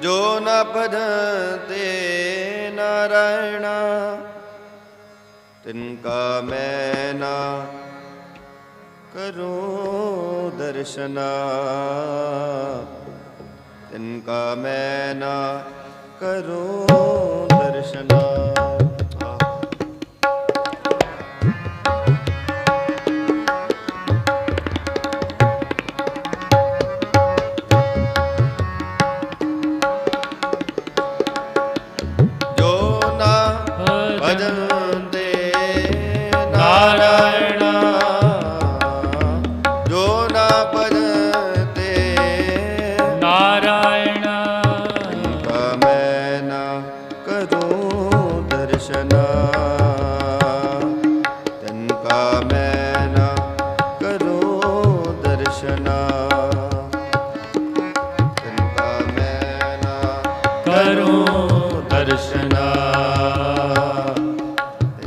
ਜੋ ਨ ਭਜਤੇ ਨਾਰਾਇਣਾ ਤਿਨ ਕਾ ਮੈਂ ਨਾ ਕਰੂੰ ਦਰਸ਼ਨਾ। ਤਿਨ ਕਾ ਮੈਂ ਨਾ ਕਰੂੰ ਦਰਸ਼ਨਾ। ਦਰਸ਼ਨਾ।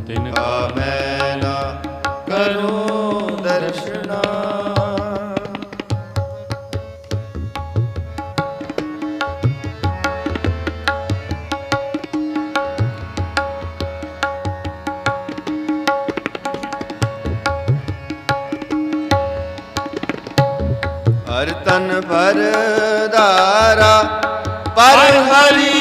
ਤਿਨ ਕਾ ਮੈਂ ਨਾ ਕਰੂੰ ਦਰਸ਼ਨਾ। ਹਰ ਤਨ ਭਰ ਧਾਰਾ ਪਰ ਹਰੀ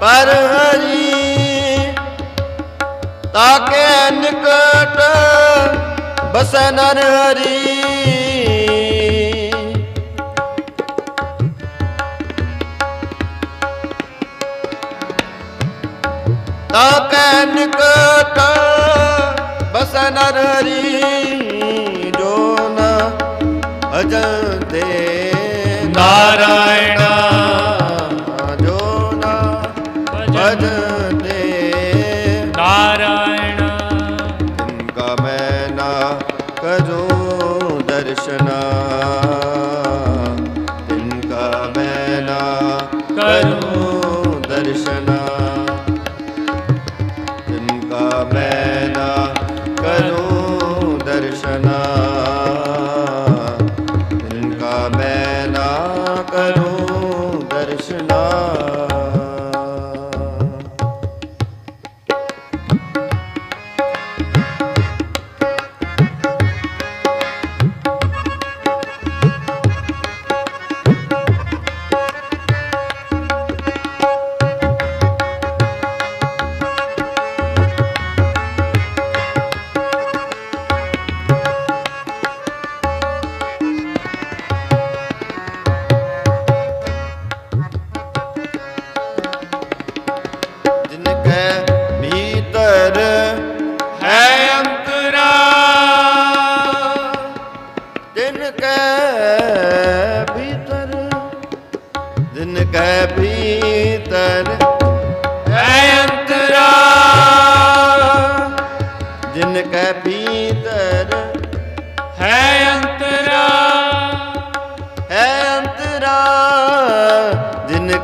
ਪਰ ਹਰੀ ਤਾਕੇ ਨਿਕਟ ਬਸੈ ਨਰ ਹਰੀ। ਤਾਕੇ ਨਿਕਟ ਬਸੈ ਨਰ ਹਰੀ, ਜੋ ਨ ਅਜਨ ਨਾਰਾਇਣਾ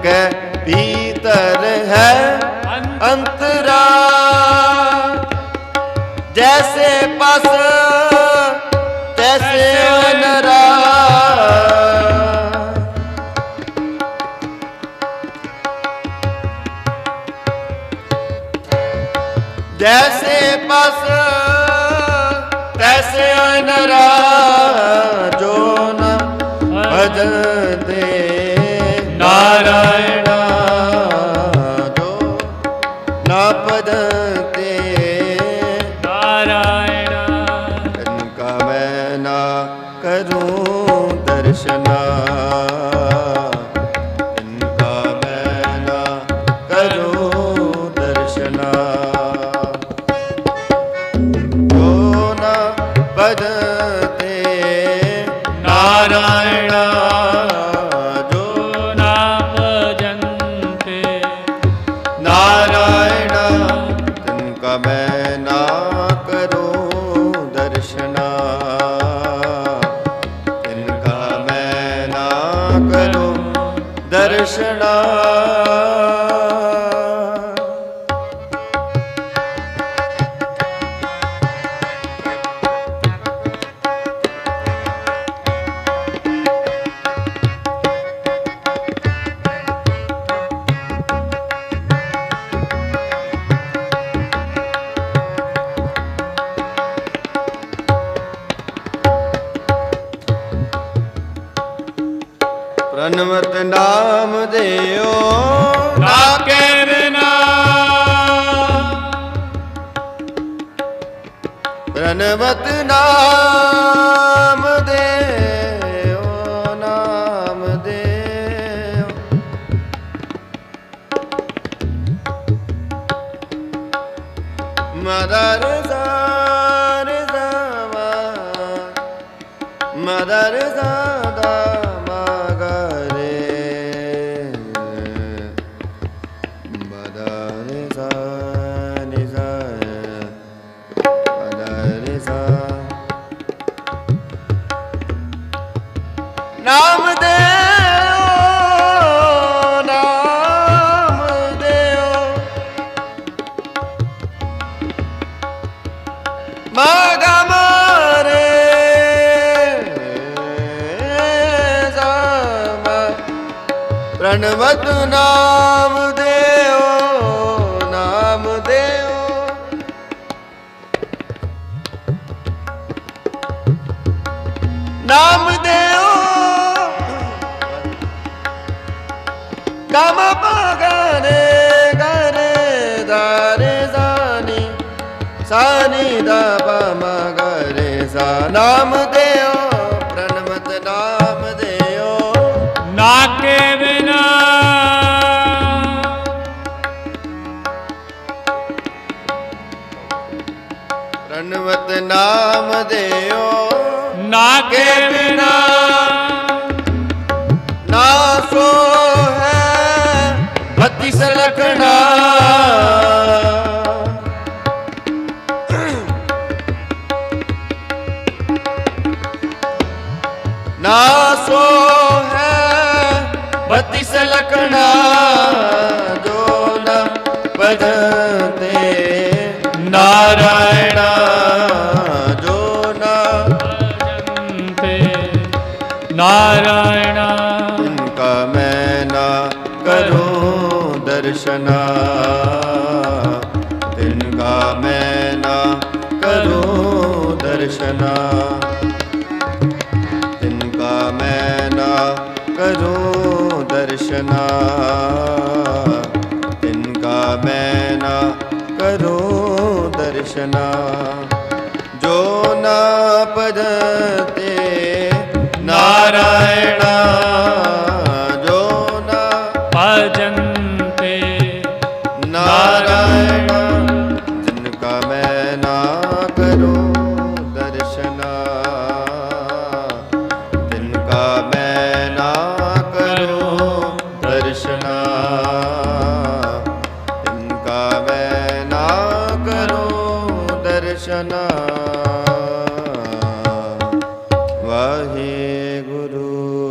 ਕੈ ਭੀਤਰ ਹੈ ਅੰਤਰਾ। ਜੈਸੇ ਪਸ ਤੈਸੇ ਅਨਰਾ। ਜੈਸੇ ਪਸ, ਤੈਸੇ ਅਨਰਾ। ਜੋ ਨ ਭਜਨ ਦਰਸ਼ਨਾ ਜੋ ਨਾ ਬਦਤੇ ਨਾਰਾਇਣਾ। ਜੋ ਮੈਂ ਪ੍ਰਣਵਤ ਨਾਮ ਦਿਓ। ਨਾਕੇ ਬਿਨਾ ਪ੍ਰਣਵਤ ਨਾਮ ਦਿਓ ਨਾਮ ਦਿਓ। ਮਦਰ ਜ਼ਾਰ ਜ਼ਮਾ ਮਦਰ ਜ਼ਾਦਾ ਪ੍ਰਣਵਤ ਨਾਮ ਦੇਓ ਨਾਮ ਦੇਓ। ਨਾਮ ਦੇਓ। ਗਮ ਪ੍ਰਣਮਤ ਨਾਮ ਦਿਓ। ਨਾਕੇ ਬਿਨਾ ਨੈਣਾ ਜੋ ਨਾ ਜੰਤੇ ਨਾਰਾਇਣਾ। ਇਨਕਾ ਮੈਂ ਨਾ ਕਰੂੰ ਦਰਸ਼ਨਾ ਤਿਨਕਾ ਮੈਂ ਨਾ ਕਰੂੰ ਦਰਸ਼ਨਾ। ਤਿਨਕਾ ਮੈਂ ਨਾ ਕਰੂੰ ਦਰਸ਼ਨਾ ਤਿਨਕਾ ਮੈਂ ਨਾ ਤ੍ਰਿਸ਼ਨਾ ਜੋ ਨਾ ਪਦਤੇ